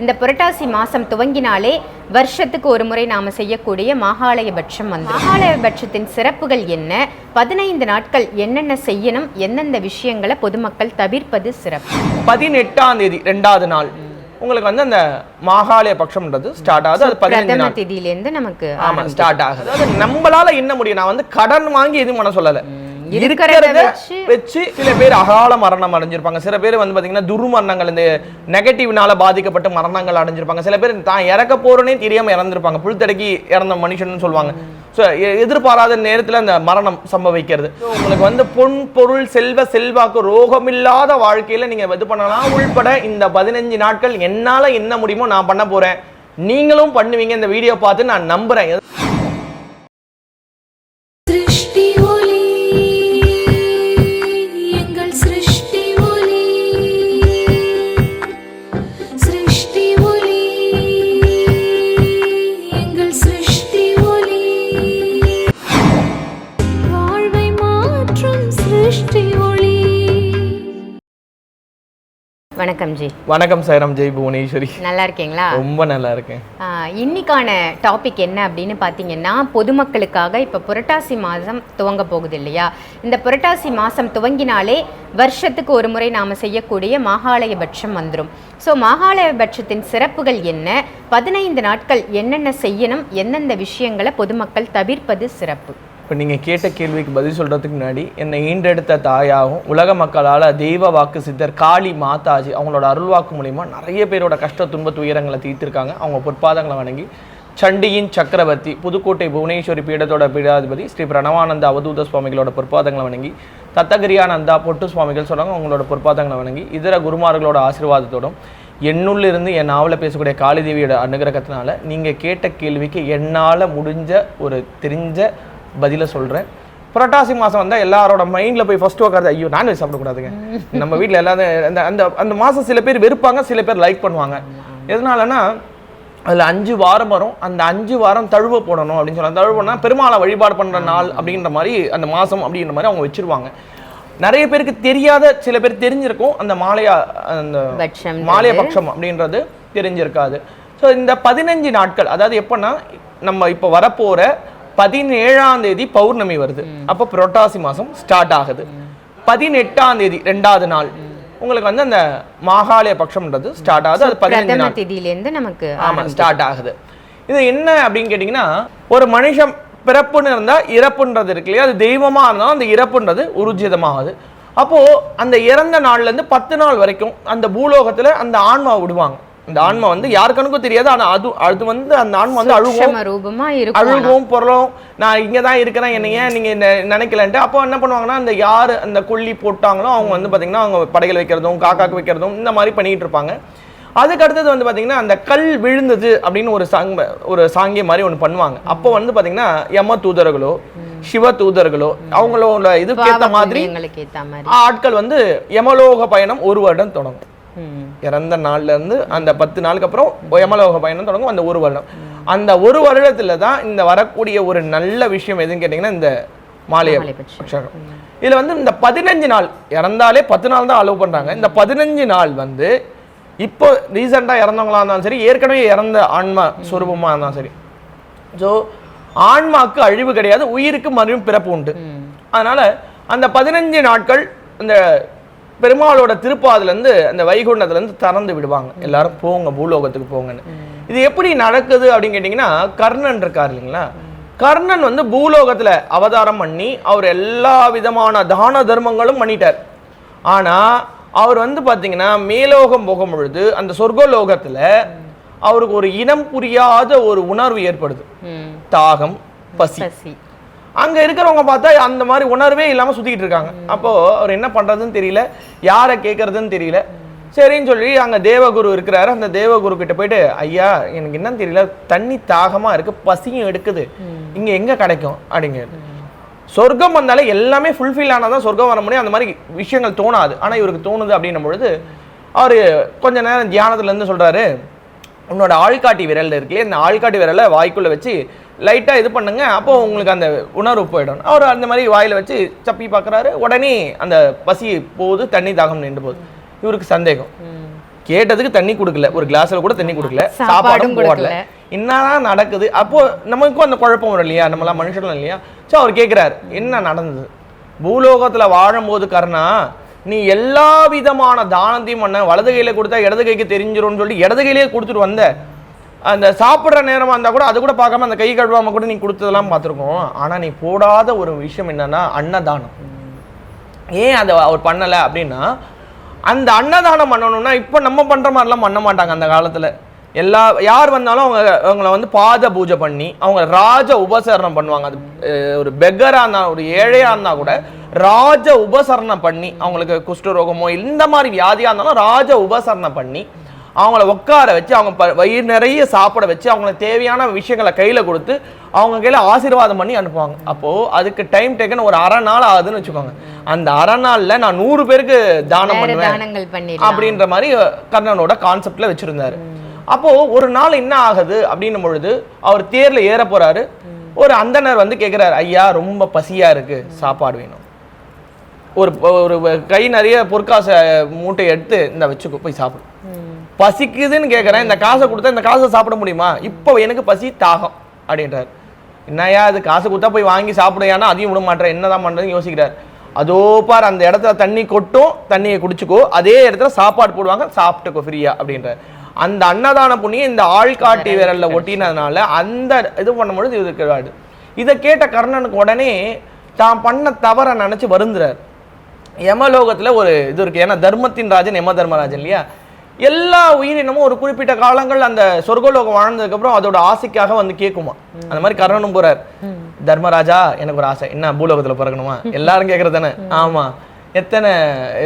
இந்த புரட்டாசி மாதம் துவங்கினாலே வருஷத்துக்கு ஒரு முறை நாம் செய்யக்கூடிய மாகாளய பட்சம் வந்து மாகாளய பட்சத்தின் சிறப்புகள் என்ன? பதினைந்து நாட்கள் என்னென்ன செய்யணும்? எந்தெந்த விஷயங்களை பொதுமக்கள் தவிர்ப்பது சிறப்பு. பதினெட்டாம் தேதி ரெண்டாவது நாள். உங்களுக்கு வந்து அந்த மாகாளய பட்சம்ன்றது ஸ்டார்ட் ஆகுது. அது பதினஞ்சு திதியிலேருந்து நமக்கு ஆமா ஸ்டார்ட் ஆகுது. அதாவது நம்மளால என்ன முடியும்? நான் வந்து கடன் வாங்கி எதுவும் பண்ண சொல்லல. இருக்கிறத வச்சு சில பேர் அகால மரணம் அடைஞ்சிருப்பாங்க. சில பேர் வந்து பாத்தீங்கன்னா துர்மரணங்கள் இந்த நெகட்டிவ்னால பாதிக்கப்பட்ட மரணங்கள் அடைஞ்சிருப்பாங்க. சில பேர் தான் இறக்க போறேனே தெரியாம இறந்திருப்பாங்க. புழுத்தடக்கி இறந்த மனுஷன் சொல்லுவாங்க. ஸோ எதிர்பாராத நேரத்துல அந்த மரணம் சம்பவிக்கிறது. உங்களுக்கு வந்து பொன் பொருள் செல்வ செல்வாக்கு ரோகமில்லாத வாழ்க்கையில நீங்க இது பண்ணலாம். உள்பட இந்த பதினஞ்சு நாட்கள் என்னால என்ன முடியுமோ நான் பண்ண போறேன். நீங்களும் பண்ணுவீங்க. இந்த வீடியோ பார்த்து நான் நம்புறேன். வணக்கம் ஜி. வணக்கம் சைரம் ஜெய் புவனேஸ்வரி. நல்லா இருக்கீங்களா? ரொம்ப நல்லா இருக்கேன். இன்னிக்கான டாபிக் என்ன அப்படின்னு பார்த்தீங்கன்னா பொதுமக்களுக்காக இப்போ புரட்டாசி மாதம் துவங்க போகுது இல்லையா? இந்த புரட்டாசி மாதம் துவங்கினாலே வருஷத்துக்கு ஒரு முறை நாம் செய்யக்கூடிய மாகாளய பட்சம் வந்துடும் ஸோ பட்சத்தின் சிறப்புகள் என்ன? பதினைந்து நாட்கள் என்னென்ன செய்யணும்? எந்தெந்த விஷயங்களை பொதுமக்கள் தவிர்ப்பது சிறப்பு? இப்போ நீங்கள் கேட்ட கேள்விக்கு பதில் சொல்கிறதுக்கு முன்னாடி என்னை ஈண்டெடுத்த தாயாகவும் உலக மக்களால் தெய்வ வாக்கு சித்தர் காளி மாதாஜி அவங்களோட அருள்வாக்கு மூலிமா நிறைய பேரோட கஷ்ட துன்ப துயரங்களை தீர்த்திருக்காங்க. அவங்க பொற்பாதங்களை வணங்கி சண்டியின் சக்கரவர்த்தி புதுக்கோட்டை புவனேஸ்வரி பீடத்தோட பீடாதிபதி ஸ்ரீ பிரணவானந்த அவதூத சுவாமிகளோட பொற்பாதங்களை வணங்கி தத்தகிரியானந்தா பொட்டு சுவாமிகள் சொல்கிறாங்க அவங்களோட பொற்பாதங்களை வணங்கி இதர குருமார்களோட ஆசீர்வாதத்தோடும் என்னுள்ளிருந்து என் நாவல பேசக்கூடிய காளிதேவியோட அனுகிரகத்தினால நீங்கள் கேட்ட கேள்விக்கு என்னால் முடிஞ்ச ஒரு தெரிஞ்ச பதிலை சொல்கிறேன் புரட்டாசி மாதம் வந்தால் எல்லாரோட மைண்டில் போய் ஃபர்ஸ்ட் உட்காந்து ஐயோ நான்வெஜ் சாப்பிடக்கூடாதுங்க. நம்ம வீட்டில் எல்லாரும் அந்த அந்த அந்த மாதம் சில பேர் வெறுப்பாங்க சில பேர் லைக் பண்ணுவாங்க. எதனாலனா அதில் அஞ்சு வாரம் வரும். அந்த அஞ்சு வாரம் தழுவ போடணும் அப்படின்னு சொல்லலாம் தழுவனா பெருமாளை வழிபாடு பண்ணுற நாள் அப்படின்ற மாதிரி அந்த மாதம் அப்படின்ற மாதிரி அவங்க வச்சிருவாங்க. நிறைய பேருக்கு தெரியாத சில பேர் தெரிஞ்சிருக்கும். அந்த மாலையா அந்த மாலைய பட்சம் அப்படின்றது தெரிஞ்சிருக்காது. ஸோ இந்த பதினஞ்சு நாட்கள் அதாவது எப்போன்னா நம்ம இப்போ வரப்போற பதினேழாம் தேதி பௌர்ணமி வருது. அப்போ புரட்டாசி மாதம் ஸ்டார்ட் ஆகுது. பதினெட்டாம் தேதி ரெண்டாவது நாள். உங்களுக்கு வந்து அந்த மாகாளய பட்சம்ன்றது ஸ்டார்ட் ஆகுது. அது பதினஞ்சு திதியிலேருந்து நமக்கு ஆமா ஸ்டார்ட் ஆகுது. இது என்ன அப்படின்னு கேட்டிங்கன்னா ஒரு மனுஷன் பிறப்புன்னு இருந்தா இறப்புன்றது இருக்கு இல்லையா? அது தெய்வமா இருந்தாலும் அந்த இறப்புன்றது உருஜிதமாகுது. அப்போ அந்த இறந்த நாள்ல இருந்து பத்து நாள் வரைக்கும் அந்த பூலோகத்துல அந்த ஆன்மா விடுவாங்க. அந்த ஆன்மா வந்து யார் கணக்கும் தெரியாது ஆனா அது அது வந்து அந்த ஆன்மா வந்து அழுகும். ரூபமா இருக்கும் அழுகும் பொருளும் நான் இங்கே தான் இருக்கிறேன் என்ன ஏன் நீங்கள் நெ- நினைக்கலன்ட்டு. அப்போ என்ன பண்ணுவாங்கன்னா அந்த யார் அந்த கொல்லி போட்டாங்களோ அவங்க வந்து பார்த்தீங்கன்னா அவங்க படைகள் வைக்கிறதும் காக்காக்கு வைக்கிறதும் இந்த மாதிரி பண்ணிட்டு இருப்பாங்க. அதுக்கு அடுத்தது வந்து பார்த்தீங்கன்னா அந்த கல் விழுந்தது அப்படின்னு ஒரு சாங் ஒரு சாங்கிய மாதிரி ஒன்று பண்ணுவாங்க. அப்போ வந்து பார்த்தீங்கன்னா யம தூதர்களோ சிவ தூதர்களோ அவங்களோட இதுக்கேற்ற மாதிரி. ஆட்கள் வந்து யமலோக பயணம் ஒரு வருடம் தொடங்கும். இறந்த நாள்ல இருந்து அந்த பத்து நாளுக்கு அப்புறம் யமலோக பயணம் தொடங்கும் அந்த ஒரு வருடம். அந்த ஒரு வருடத்துல தான் இந்த வரக்கூடிய ஒரு நல்ல விஷயம் எதுன்னு கேட்டிங்கன்னா இந்த மாலை இதுல வந்து இந்த பதினஞ்சு நாள் இறந்தாலே பத்து நாள் தான் அலோவ் பண்றாங்க. இந்த பதினஞ்சு நாள் வந்து இப்போ ரீசெண்டாக இறந்தவங்களா இருந்தாலும் சரி ஏற்கனவே இறந்த ஆன்மா சுரூபமா இருந்தாலும் சரி. ஸோ ஆன்மாக்கு அழிவு கிடையாது உயிருக்கு மறுபடியும் பிறப்பு உண்டு. அதனால அந்த பதினஞ்சு நாட்கள் இந்த பெருமாளோட திருப்பாதுலேருந்து அந்த வைகுண்டத்துலேருந்து திறந்து விடுவாங்க. எல்லாரும் போங்க பூலோகத்துக்கு போங்கன்னு. இது எப்படி நடக்குது அப்படின்னு கேட்டிங்கன்னா கர்ணன் இருக்கார் இல்லைங்களா? கர்ணன் வந்து பூலோகத்துல அவதாரம் பண்ணி அவர் எல்லா விதமான தான தர்மங்களும் பண்ணிட்டார். ஆனா அவர் வந்து பாத்தீங்கன்னா மேலோகம் போகும் பொழுது அந்த சொர்க்கலோகத்துல அவருக்கு ஒரு இனம் புரியாத ஒரு உணர்வு ஏற்படுது. தாகம் பசி. அங்க இருக்கிறவங்க பார்த்தா அந்த மாதிரி உணர்வே இல்லாம சுத்திட்டு இருக்காங்க. அப்போ அவர் என்ன பண்றதுன்னு தெரியல. யாரை கேட்கறதுன்னு தெரியல. சரின்னு சொல்லி அங்க தேவகுரு இருக்கிறாரு. அந்த தேவகுரு கிட்ட போயிட்டு ஐயா எனக்கு என்னன்னு தெரியல. தண்ணி தாகமா இருக்கு. பசியும் எடுக்குது. இங்க எங்க கிடைக்கும்? அப்படிங்கிறது சொர்க்கம் வந்தாலே எல்லாமே ஃபுல்ஃபில் ஆனாதான் சொர்க்கம் வர முடியும். அந்த மாதிரி விஷயங்கள் தோணாது. ஆனா இவருக்கு தோணுது அப்படின்னும் பொழுது அவர் கொஞ்ச நேரம் தியானத்துல இருந்து சொல்றாரு உன்னோட ஆள்காட்டி விரல் இருக்குல்லையே இந்த ஆள்காட்டி விரலை வாய்க்குள்ள வச்சு லைட்டா இது பண்ணுங்க அப்போ உங்களுக்கு அந்த உணர்வு போயிடும். அவர் அந்த மாதிரி வாயில வச்சு சப்பி பார்க்கறாரு உடனே அந்த பசி போகுது தண்ணி தாகம் நின்று போகுது. இவருக்கு சந்தேகம். கேட்டதுக்கு தண்ணி கொடுக்கல. ஒரு கிளாஸ்ல கூட தண்ணி கொடுக்கல. சாப்பாடும் போடல. என்னதான் நடக்குது? அப்போ நமக்கும் அந்த குழப்பம் வரும் இல்லையா? நம்மளாம் மனுஷர்கள் இல்லையா? ஸோ அவர் கேட்குறாரு என்ன நடந்தது? பூலோகத்துல வாழும்போது கர்ணா நீ எல்லா விதமான தானத்தையும் பண்ண வலது கையில கொடுத்தா இடது கைக்கு தெரிஞ்சிரும்னு சொல்லி இடது கையிலேயே கொடுத்துட்டு வந்த அந்த சாப்பிட்ற நேரமாக இருந்தால் கூட அது கூட பார்க்காம அந்த கை கழுவாம கூட நீ கொடுத்ததெல்லாம் பார்த்துருக்கோம். ஆனால் நீ போடாத ஒரு விஷயம் என்னன்னா அன்னதானம். ஏன் அதை அவர் பண்ணலை அப்படின்னா அந்த அன்னதானம் பண்ணணும்னா இப்போ நம்ம பண்ணுற மாதிரிலாம் பண்ண மாட்டாங்க அந்த காலத்தில். எல்லா யார் வந்தாலும் அவங்க அவங்கள வந்து பாத பூஜை பண்ணி அவங்க ராஜ உபசரணம் பண்ணுவாங்க. அது ஒரு பெக்கராக இருந்தால் ஒரு ஏழையாக இருந்தால் கூட ராஜ உபசரணம் பண்ணி அவங்களுக்கு குஷ்டரோகமோ இந்த மாதிரி வியாதியாக இருந்தாலும் ராஜ உபசரணம் பண்ணி அவங்கள உட்கார வச்சு அவங்க வயிறு நிறைய சாப்பிட வச்சு அவங்களுக்கு தேவையான விஷயங்களை கையில் கொடுத்து அவங்க கையில் ஆசீர்வாதம் பண்ணி அனுப்புவாங்க. அப்போது அதுக்கு டைம் டேக்கன் ஒரு அரை நாள் ஆகுதுன்னு வச்சுக்கோங்க. அந்த அரை நாளில் நான் நூறு பேருக்கு தானம் பண்ணுவேன் அப்படின்ற மாதிரி கர்ணனோட கான்செப்ட்ல வச்சிருந்தாரு. அப்போ ஒரு நாள் என்ன ஆகுது அப்படின்னும் பொழுது அவர் தேர்ல ஏற போறாரு. ஒரு அந்தனர் வந்து கேக்குறாரு ஐயா ரொம்ப பசியா இருக்கு சாப்பாடு வேணும். ஒரு ஒரு கை நிறைய பொற்காசை மூட்டை எடுத்து இந்த வச்சுக்கோ போய் சாப்பிடு. ம். பசிக்குதுன்னு கேட்குறேன் இந்த காசை கொடுத்தா இந்த காசை சாப்பிட முடியுமா? இப்போ எனக்கு பசி தாகம் அப்படின்றார். என்னையா அது காசு கொடுத்தா போய் வாங்கி சாப்பிடுயானா அதையும் விட மாட்டேன் என்னதான் பண்ணுறதுன்னு யோசிக்கிறார். அதோ பார் அந்த இடத்துல தண்ணி கொட்டும் தண்ணியை குடிச்சுக்கோ அதே இடத்துல சாப்பாடு போடுவாங்க சாப்பிட்டுக்கோ ஃப்ரீயா அப்படின்றார். அந்த அன்னதான புண்ணியம் இந்த ஆள்காட்டி விரல்ல ஒட்டினதுனால அந்த இது பண்ணும்பொழுது இது கிடையாது இதை கேட்ட கர்ணனுக்கு உடனே தான் பண்ண தவறை நினச்சி வருந்துறார். யமலோகத்தில் ஒரு இது இருக்கு ஏன்னா தர்மத்தின் ராஜன் யம தர்மராஜன் இல்லையா? எல்லா உயிரினமும் ஒரு குறிப்பிட்ட காலங்கள் அந்த சொர்க்கலோகம் வாழ்ந்ததுக்கு அப்புறம் அதோட ஆசைக்காக வந்து கேட்குமா. அந்த மாதிரி கர்ணனும் போறார். தர்மராஜா எனக்கு ஒரு ஆசை. என்ன பூலோகத்துல பிறக்கணுமா? எல்லாரும் கேட்கறது தானே? ஆமா. எத்தனை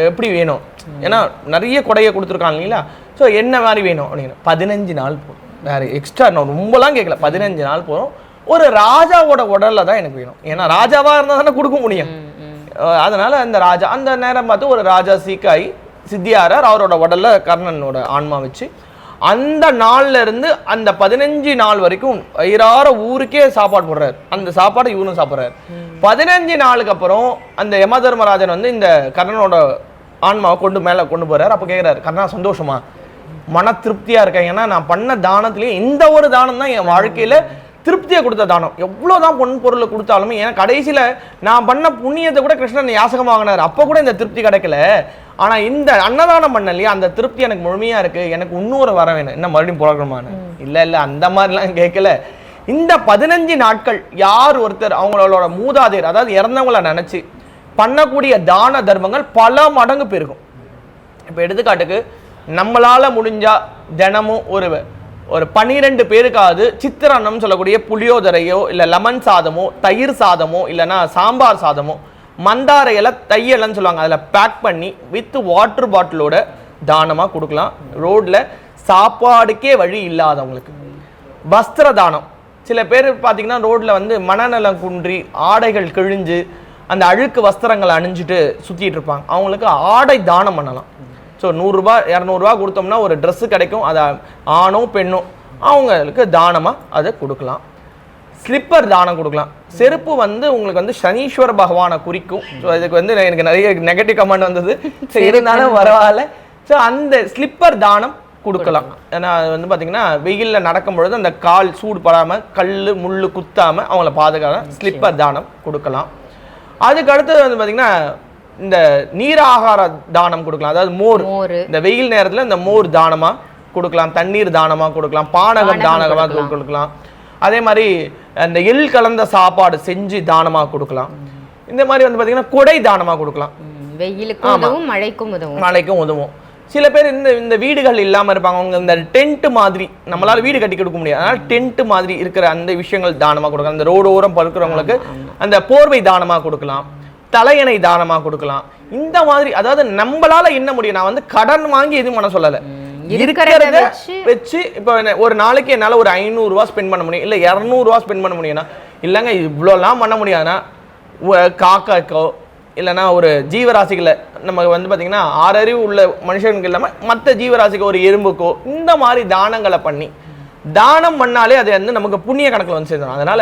எப்படி வேணும்? ஏன்னா நிறைய கொடையை கொடுத்துருக்காங்க இல்லைங்களா? ஸோ என்ன மாதிரி வேணும் அப்படின்னு பதினஞ்சு நாள் போதும். வேற எக்ஸ்ட்ரா நான் ரொம்பலாம் கேட்கல பதினஞ்சு நாள் போதும். ஒரு ராஜாவோட உடல்ல தான் எனக்கு வேணும். ஏன்னா ராஜாவா இருந்தா தானே கொடுக்க முடியும். அதனால அந்த ராஜா அந்த நேரம் பார்த்து ஒரு ராஜா சீக்காய் சித்தியாரார் அவரோட உடல்ல கர்ணனோட ஆன்மா வச்சு அந்த நாள்ல இருந்து அந்த பதினஞ்சு நாள் வரைக்கும் வயிறார ஊருக்கே சாப்பாடு போடுறாரு. அந்த சாப்பாடு இவரும் சாப்பிட்றாரு. பதினஞ்சு நாளுக்கு அப்புறம் அந்த யம தர்மராஜன் வந்து இந்த கர்ணனோட ஆன்மாவை கொண்டு மேல கொண்டு போறாரு. அப்ப கேக்குறாரு கர்ணா சந்தோஷமா? மன திருப்தியா இருக்கேன் ஏன்னா நான் பண்ண தானத்திலேயே இந்த ஒரு தானம் தான் என் வாழ்க்கையில திருப்தியை கொடுத்த தானம். எவ்வளவுதான் பொன் பொருளை கொடுத்தாலுமே ஏன்னா கடைசியில நான் பண்ண புண்ணியத்தை கூட கிருஷ்ணன் யாசகம் வாங்கினார். அப்ப கூட இந்த திருப்தி கிடைக்கல. ஆனா இந்த அன்னதானம் பண்ண இல்லையா அந்த திருப்தி எனக்கு முழுமையா இருக்கு. எனக்கு இன்னொரு வர வேணும். என்ன மறுபடியும் பிறக்கணுமான்னு இல்ல இல்ல அந்த மாதிரிலாம் கேட்கல. இந்த பதினஞ்சு நாட்கள் யார் ஒருத்தர் அவங்களோட மூதாதையர் அதாவது இறந்தவங்கள நினைச்சு பண்ணக்கூடிய தான தர்மங்கள் பல மடங்கு பெருகும். இப்போ எடுத்துக்காட்டுக்கு நம்மளால முடிஞ்சா தினமும் ஒரு ஒரு பன்னிரெண்டு பேருக்காவது சித்திரன்னம் சொல்லக்கூடிய புளியோதரையோ இல்லை லெமன் சாதமோ தயிர் சாதமோ இல்லைன்னா சாம்பார் சாதமோ மந்தார இலை தையலன்னு சொல்லுவாங்க. அதில் பேக் பண்ணி வித் வாட்டர் பாட்டிலோட தானமாக கொடுக்கலாம். ரோட்டில் சாப்பாடுக்கே வழி இல்லாதவங்களுக்கு. வஸ்திர தானம் சில பேர் பார்த்தீங்கன்னா ரோட்டில் வந்து மனநலம் குன்றி ஆடைகள் கிழிஞ்சு அந்த அழுக்கு வஸ்திரங்களை அணிஞ்சிட்டு சுற்றிட்டு இருப்பாங்க. அவங்களுக்கு ஆடை தானம் பண்ணலாம். ஸோ நூறுரூபா இரநூறுபா கொடுத்தோம்னா ஒரு Dress கிடைக்கும். அதை ஆணோ பெண்ணோ அவங்களுக்கு தானமாக அதை கொடுக்கலாம். ஸ்லிப்பர் தானம் கொடுக்கலாம். செருப்பு வந்து உங்களுக்கு வந்து சனீஸ்வர பகவானை குறிக்கும். ஸோ இதுக்கு வந்து எனக்கு நிறைய நெகட்டிவ் கமெண்ட் வந்தது. ஸோ இருந்தாலும் பரவாயில்ல. ஸோ அந்த ஸ்லிப்பர் தானம் கொடுக்கலாம். ஏன்னா அது வந்து பார்த்தீங்கன்னா வெயிலில் நடக்கும் பொழுது அந்த கால் சூடு படாமல் கல் முள் குத்தாமல் அவங்கள பாதுகாக்க ஸ்லிப்பர் தானம் கொடுக்கலாம். அதுக்கு அடுத்தது வந்து பார்த்தீங்கன்னா இந்த நீராகார தானம் கொடுக்கலாம். அதாவது மோர். இந்த வெயில் நேரத்துல இந்த மோர் தானமா கொடுக்கலாம். தண்ணீர் தானமா கொடுக்கலாம். பானகம் பானகம் தானகமா கொடுக்கலாம். அதே மாதிரி அந்த எள் கலந்த சாப்பாடு செஞ்சு தானமா கொடுக்கலாம். இந்த மாதிரி வந்து பாத்தீங்கன்னா கொடை தானமா கொடுக்கலாம். வெயிலுக்கும் உதவும் மழைக்கும் உதவும். மழைக்கும் உதவும். சில பேர் இந்த இந்த வீடுகள் இல்லாம இருப்பாங்க. அவங்க இந்த டென்ட் மாதிரி நம்மளால வீடு கட்டி கொடுக்க முடியாது. அதனால டென்ட் மாதிரி இருக்கிற அந்த விஷயங்கள் தானமா கொடுக்கலாம். அந்த ரோடு ஓரம் படுக்கிறவங்களுக்கு அந்த போர்வை தானமா கொடுக்கலாம். தலையணை தானமா கொடுக்கலாம். இந்த மாதிரி அதாவது நம்மளால என்ன முடியும். நான் வந்து கடன் வாங்கி எதுவும் பண்ண சொல்லல. இருக்கிறத வச்சு இப்போ ஒரு நாளைக்கு என்னால ஒரு ஐநூறுரூவா ஸ்பெண்ட் பண்ண முடியும். இல்ல இரநூறுவா ஸ்பெண்ட் பண்ண முடியும்னா இல்லைங்க இவ்வளோலாம் பண்ண முடியாதுன்னா காக்காக்கோ இல்லைன்னா ஒரு ஜீவராசிகளை நம்ம வந்து பார்த்தீங்கன்னா ஆறறிவு உள்ள மனுஷனுக்கு இல்லாமல் மற்ற ஜீவராசிக்கு ஒரு எறும்புக்கோ இந்த மாதிரி தானங்களை பண்ணி தானம் பண்ணாலே அது வந்து நமக்கு புண்ணிய கணக்கில் வந்து சேர்ந்துடும் அதனால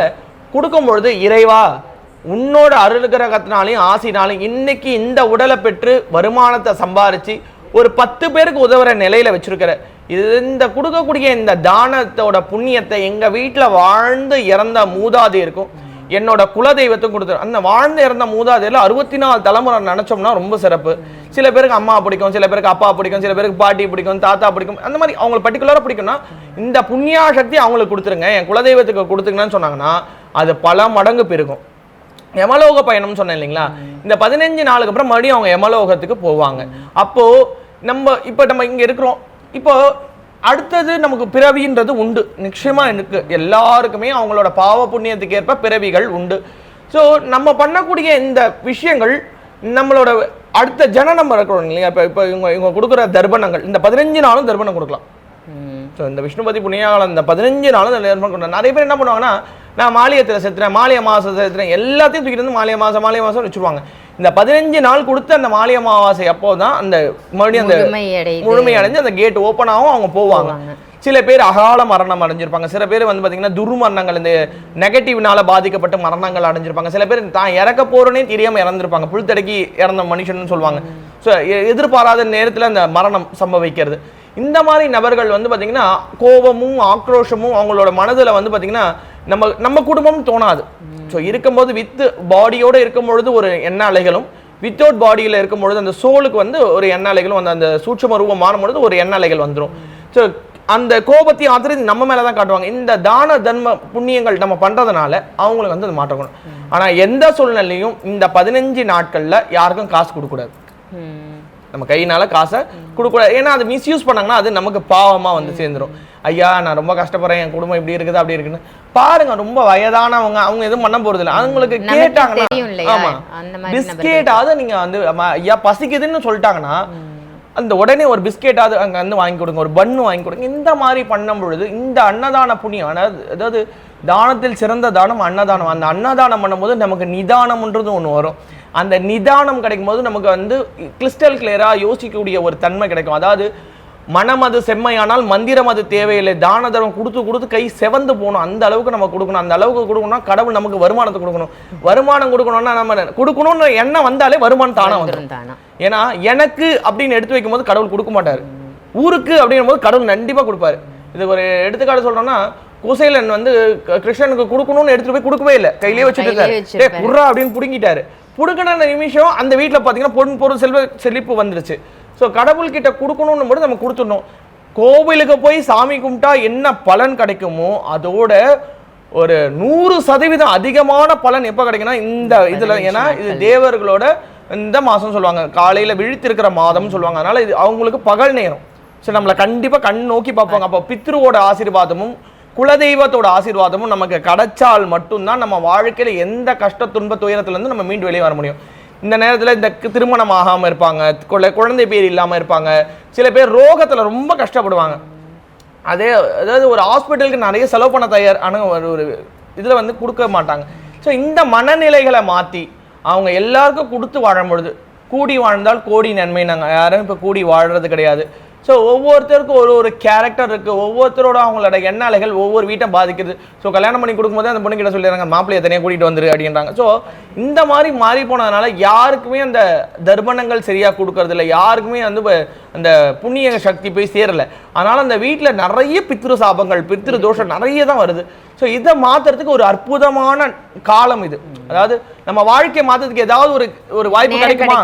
கொடுக்கும் பொழுது இறைவா உன்னோட அருளுகிரகத்தினாலையும் ஆசினாலையும் இன்னைக்கு இந்த உடலை பெற்று வருமானத்தை சம்பாரித்து ஒரு பத்து பேருக்கு உதவுற நிலையில் வச்சுருக்கிற. இது இந்த கொடுக்கக்கூடிய இந்த தானத்தோட புண்ணியத்தை எங்கள் வீட்டில் வாழ்ந்து இறந்த மூதாதையருக்கும் என்னோட குலதெய்வத்துக்கும் கொடுத்துரு அந்த வாழ்ந்து இறந்த மூதாதையில் அறுபத்தி நாலு தலைமுறை நினச்சோம்னா ரொம்ப சிறப்பு. சில பேருக்கு அம்மா பிடிக்கும் சில பேருக்கு அப்பா பிடிக்கும் சில பேருக்கு பாட்டி பிடிக்கும் தாத்தா பிடிக்கும். அந்த மாதிரி அவங்களுக்கு பர்டிகுலராக பிடிக்கும்னா இந்த புண்ணியா சக்தி அவங்களுக்கு கொடுத்துருங்க என் குலதெய்வத்துக்கு கொடுத்துங்கன்னு சொன்னாங்கன்னா அது பல மடங்கு பெருகும். யமலோக பயணம்னு சொன்னேன் இல்லைங்களா? இந்த பதினஞ்சு நாளுக்கு அப்புறம் மறுபடியும் அவங்க யமலோகத்துக்கு போவாங்க. அப்போ நம்ம இப்போ நம்ம இங்க இருக்கிறோம். இப்போ அடுத்தது நமக்கு பிறவின்றது உண்டு. நிச்சயமா இருக்கு. எல்லாருக்குமே அவங்களோட பாவ புண்ணியத்துக்கு ஏற்ப பிறவிகள் உண்டு. ஸோ நம்ம பண்ணக்கூடிய இந்த விஷயங்கள் நம்மளோட அடுத்த ஜனனம் இருக்கிறோம் இல்லையா? இப்போ இப்போ இவங்க இவங்க கொடுக்குற தர்ப்பணங்கள். இந்த பதினஞ்சு நாளும் தர்ப்பணம் கொடுக்கலாம். ஸோ இந்த விஷ்ணுபதி புண்ணியாகாலம் இந்த பதினஞ்சு நாளும் நிர்மாணம் கொண்டு நிறைய பேர் என்ன பண்ணுவாங்கன்னா நான் மாலியத்தில் செத்துறேன் மாலிய மாதம் செத்துறேன் எல்லாத்தையும் தூக்கிட்டு வந்து மாலிய மாதம் மாலிய மாதம் வச்சுருவாங்க. இந்த பதினஞ்சு நாள் கொடுத்து அந்த மாலிய அமாவாசை அப்போ தான் அந்த மறுபடியும் அந்த. முழுமை அடைஞ்சு அந்த கேட் ஓப்பன் ஆகும் அவங்க போவாங்க. சில பேர் அகால மரணம் அடைஞ்சிருப்பாங்க. சில பேர் வந்து பார்த்தீங்கன்னா துர்மரணங்கள் இந்த நெகட்டிவ்னால பாதிக்கப்பட்ட மரணங்கள் அடைஞ்சிருப்பாங்க. சில பேர் தான் இறக்க போறேனே தெரியாம இறந்திருப்பாங்க. புல்தடக்கி இறந்த மனுஷன் சொல்லுவாங்க. ஸோ எதிர்பாராத நேரத்தில் அந்த மரணம் சம்பவிக்கிறது. இந்த மாதிரி நபர்கள் வந்து பார்த்தீங்கன்னா கோபமும் ஆக்ரோஷமும் அவங்களோட மனதில் வந்து பார்த்தீங்கன்னா நம்ம நம்ம குடும்பம் தோணாது. ஸோ இருக்கும்போது வித்து பாடியோடு இருக்கும் பொழுது ஒரு எண்ண அலைகளும் வித்தவுட் பாடியில் இருக்கும் பொழுது அந்த சோலுக்கு வந்து ஒரு எண்ண அலைகளும் அந்த அந்த சூட்சம ரூபம் மாறும் பொழுது ஒரு எண்ண அலைகள் வந்துடும் ஸோ அந்த கோபத்தையும் ஆத்திரத்தையும் நம்ம மேலே தான் காட்டுவாங்க. இந்த தான தர்ம புண்ணியங்கள் நம்ம பண்ணுறதுனால அவங்களுக்கு வந்து அது மாற்றணும் ஆனால் எந்த சூழ்நிலையும் இந்த பதினஞ்சு நாட்களில் யாருக்கும் காசு கொடுக்கக்கூடாது. நம்ம கையினால காசை கொடுக்கக்கூடாது ஏன்னா அது மிஸ்யூஸ் பண்ணாங்கன்னா அது நமக்கு பாவமா வந்து சேர்ந்துரும். ஐயா நான் ரொம்ப கஷ்டப்படுறேன். என் குடும்பம் இப்படி இருக்குது அப்படி இருக்குன்னு. பாருங்க ரொம்ப வயதானவங்க அவங்க எதுவும் பண்ண போறது இல்லை. அவங்களுக்கு கேட்டாங்கன்னா? ஆமா. பிஸ்கெட்டாவது நீங்க வந்து ஐயா பசிக்குதுன்னு சொல்லிட்டாங்கன்னா அந்த உடனே ஒரு பிஸ்கெட்டாவது அங்கே வந்து வாங்கி கொடுங்க ஒரு பன்னு வாங்கி கொடுங்க. இந்த மாதிரி பண்ணும் பொழுது இந்த அன்னதான புண்ணியம் அதாவது அதாவது தானத்தில் சிறந்த தானம் அன்னதானம். அந்த அன்னதானம் பண்ணும்போது நமக்கு நிதானம்ன்றது ஒன்று வரும். அந்த நிதானம் கிடைக்கும் போது நமக்கு வந்து கிறிஸ்டல் கிளியராக யோசிக்கக்கூடிய ஒரு தன்மை கிடைக்கும். அதாவது மனம் அது செம்மையானால் மந்திரம் அது தேவையில்லை. தான தர்மம் கொடுத்து கொடுத்து கை செவந்து போகணும். அந்த அளவுக்கு நம்ம கொடுக்கணும். அந்த அளவுக்கு கொடுக்கணும்னா கடவுள் நமக்கு வருமானத்தை கொடுக்கணும். வருமானம் கொடுக்கணும்னா நம்ம கொடுக்கணும்னு எண்ணம் வந்தாலே வருமானம் தானா வந்துடும் ஏன்னா எனக்கு அப்படின்னு எடுத்து வைக்கும்போது கடவுள் கொடுக்க மாட்டாரு. ஊருக்கு அப்படிங்கும் போது கடவுள் கண்டிப்பா கொடுப்பாரு. இது ஒரு எடுத்துக்காட்டு சொல்றோம்னா குசேலன் வந்து கிருஷ்ணனுக்கு கொடுக்கணும்னு எடுத்துட்டு போய் கொடுக்கவே இல்லை. கையிலேயே வச்சுட்டு இருக்காரு. வச்சிருப்பாரு. "டேய், குர்ரா அப்படின்னு புடுங்கிட்டாரு. புடுங்கின நிமிஷம் அந்த வீட்ல பாத்தீங்கன்னா பொன் பொருள் செல்வ செழிப்பு வந்துருச்சு. ஸோ கடவுள் கிட்ட கொடுக்கணும்னு போது நம்ம கொடுத்துடணும். கோவிலுக்கு போய் சாமி கும்பிட்டா என்ன பலன் கிடைக்குமோ அதோட ஒரு நூறு சதவீதம் அதிகமான பலன் எப்போ கிடைக்கும்னா இந்த இதுல ஏன்னா இது தேவர்களோட இந்த மாசம் சொல்லுவாங்க. காலையில விழித்திருக்கிற மாதம்னு சொல்லுவாங்க. அதனால இது அவங்களுக்கு பகல் நேரம். சரி நம்மளை கண்டிப்பா கண் நோக்கி பார்ப்பாங்க. அப்போ பித்ருவோட ஆசீர்வாதமும் குலதெய்வத்தோட ஆசீர்வாதமும் நமக்கு கிடைச்சால் மட்டும்தான் நம்ம வாழ்க்கையில எந்த கஷ்ட துன்ப துயரத்துல இருந்து நம்ம மீண்டு வெளியே வர முடியும். இந்த நேரத்தில் இந்த திருமணம் ஆகாமல் இருப்பாங்க குழந்தை பேர் இல்லாமல் இருப்பாங்க சில பேர் ரோகத்தில் ரொம்ப கஷ்டப்படுவாங்க. அதே அதாவது ஒரு ஹாஸ்பிட்டலுக்கு நிறைய செலவு பண்ண தயார் ஆனால் ஒரு ஒரு இதில் வந்து கொடுக்க மாட்டாங்க. ஸோ இந்த மனநிலைகளை மாற்றி அவங்க எல்லாருக்கும் கொடுத்து வாழும் பொழுது கூடி வாழ்ந்தால் கோடி நன்மை. நாங்கள் யாரும் இப்போ கூடி வாழ்கிறது கிடையாது. ஸோ ஒவ்வொருத்தருக்கும் ஒரு ஒரு கேரக்டர் இருக்குது ஒவ்வொருத்தரோட அவங்களோட எண்ணாலைகள் ஒவ்வொரு வீட்டை பாதிக்குது. ஸோ கல்யாணம் பண்ணி கொடுக்கும்போது அந்த பொண்ணு கிட்ட சொல்லிடுறாங்க மாப்பிள்ளைய தனியாக கூட்டிகிட்டு வந்துரு அப்படின்றாங்க. ஸோ இந்த மாதிரி மாறி போனதுனால யாருக்குமே அந்த தர்ப்பணங்கள் சரியாக கொடுக்கறது இல்லை. யாருக்குமே வந்து அந்த புண்ணிய சக்தி போய் சேரலை. அதனால் அந்த வீட்டில் நிறைய பித்ரு சாபங்கள் பித்ரு தோஷம் நிறைய தான் வருது. ஸோ இதை மாத்துறதுக்கு ஒரு அற்புதமான காலம் இது. அதாவது நம்ம வாழ்க்கையை மாத்துறதுக்கு ஏதாவது ஒரு ஒரு வாய்ப்பு கிடைக்குமா?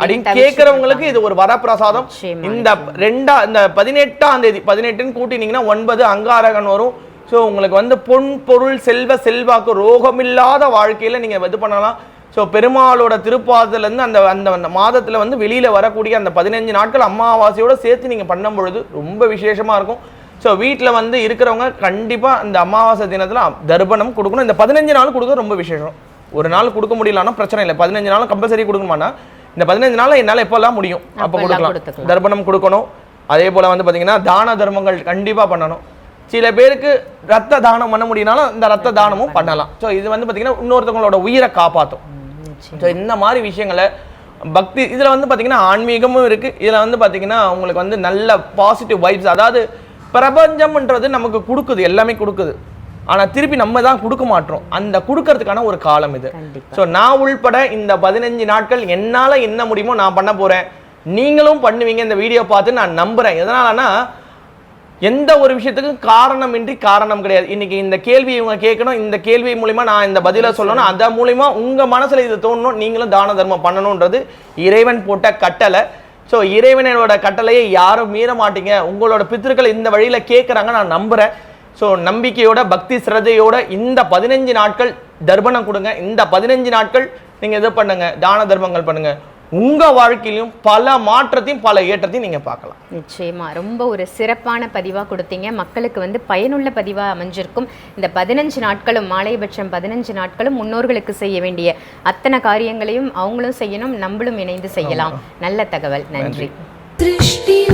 அப்படின்னு கேட்கறவங்களுக்கு இது ஒரு வரப்பிரசாதம். இந்த ரெண்டா இந்த பதினெட்டாம் தேதி பதினெட்டுன்னு கூட்டினீங்கன்னா ஒன்பது அங்காரகன் வரும். ஸோ உங்களுக்கு வந்து பொன் பொருள் செல்வ செல்வாக்கு ரோகமில்லாத வாழ்க்கையில நீங்க இது பண்ணலாம். ஸோ பெருமாளோட திருப்பாதத்துல இருந்து அந்த அந்த அந்த மாதத்துல வந்து வெளியில வரக்கூடிய அந்த பதினஞ்சு நாட்கள் அமாவாசையோட சேர்த்து நீங்க பண்ணும் பொழுது ரொம்ப விசேஷமா இருக்கும். ஸோ வீட்டில் வந்து இருக்கிறவங்க கண்டிப்பா இந்த அமாவாசை தினத்துல தர்ப்பணம் கொடுக்கணும். இந்த பதினஞ்சு நாள் கொடுக்க ரொம்ப விசேஷம். ஒரு நாள் கொடுக்க முடியலன்னா பிரச்சனை இல்லை. பதினஞ்சு நாள் கம்பல்சரி கொடுக்கணுமானா இந்த பதினஞ்சு நாள் என்னால் எப்போல்லாம் முடியும்? அப்போ கொடுக்கலாம். தர்ப்பணம் கொடுக்கணும். அதே போல வந்து பாத்தீங்கன்னா தான தர்மங்கள் கண்டிப்பா பண்ணணும். சில பேருக்கு ரத்த தானம் பண்ண முடியும்னாலும் இந்த ரத்த தானமும் பண்ணலாம். ஸோ இது வந்து பாத்தீங்கன்னா இன்னொருத்தவங்களோட உயிரை காப்பாற்றும் ஸோ இந்த மாதிரி விஷயங்களை பக்தி இதுல வந்து பாத்தீங்கன்னா ஆன்மீகமும் இருக்கு. இதுல வந்து பாத்தீங்கன்னா உங்களுக்கு வந்து நல்ல பாசிட்டிவ் வைப்ஸ் அதாவது பிரபஞ்சம்ன்றது நமக்கு கொடுக்குது எல்லாமே கொடுக்குது. ஆனா திருப்பி நம்ம தான் கொடுக்க மாட்டோம். அந்த கொடுக்கறதுக்கான ஒரு காலம் இது. ஸோ நான் உள்பட இந்த பதினஞ்சு நாட்கள் என்னால என்ன முடியுமோ நான் பண்ண போறேன். நீங்களும் பண்ணுவீங்க இந்த வீடியோ பார்த்து நான் நம்புறேன். எதனாலனா எந்த ஒரு விஷயத்துக்கும் காரணமின்றி காரணம் கிடையாது. இன்னைக்கு இந்த கேள்வி இவங்க கேட்கணும் இந்த கேள்வி மூலியமா நான் இந்த பதிலை சொல்லணும். அதன் மூலியமா உங்க மனசுல இது தோணணும். நீங்களும் தான தர்மம் பண்ணணுன்றது இறைவன் போட்ட கட்டளை. ஸோ இறைவனோட கட்டளையை யாரும் மீற மாட்டீங்க. உங்களோட பித்திருக்கள் இந்த வழியில கேட்குறாங்க நான் நம்புறேன். ஸோ நம்பிக்கையோட பக்தி சிரதையோட இந்த பதினஞ்சு நாட்கள் தர்ப்பணம் கொடுங்க. இந்த பதினஞ்சு நாட்கள் நீங்க இது பண்ணுங்க தான தர்மங்கள் பண்ணுங்க. உங்கள் வாழ்க்கையிலும் பல மாற்றத்தையும் பல ஏற்றத்தையும் நீங்கள் பார்க்கலாம். நிச்சயமாக ரொம்ப ஒரு சிறப்பான பதிவாக கொடுத்தீங்க. மக்களுக்கு வந்து பயனுள்ள பதிவாக அமைஞ்சிருக்கும். இந்த பதினஞ்சு நாட்களும் மாலைபட்சம் பதினஞ்சு நாட்களும் முன்னோர்களுக்கு செய்ய வேண்டிய அத்தனை காரியங்களையும் அவங்களும் செய்யணும் நம்மளும் இணைந்து செய்யலாம். நல்ல தகவல். நன்றி. திருஷ்டி